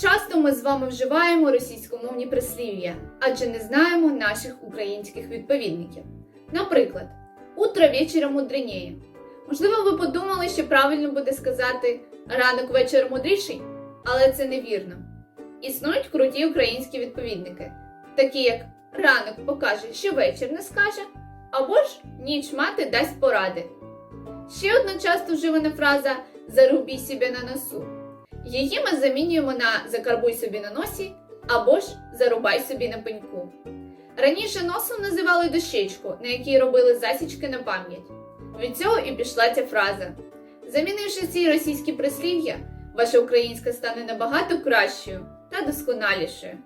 Часто ми з вами вживаємо російськомовні прислів'я, адже не знаємо наших українських відповідників. Наприклад, утро вечора мудреніє. Можливо, ви подумали, що правильно буде сказати ранок вечір мудріший, але це невірно. Існують круті українські відповідники, такі як ранок покаже, що вечір не скаже, або ж ніч мати дасть поради. Ще одна часто вживана фраза зарубій себе на носу. Її ми замінюємо на закарбуй собі на носі або ж зарубай собі на пеньку. Раніше носом називали дощечку, на якій робили засічки на пам'ять. Від цього і пішла ця фраза. Замінивши ці російські прислів'я, ваша українська стане набагато кращою та досконалішою.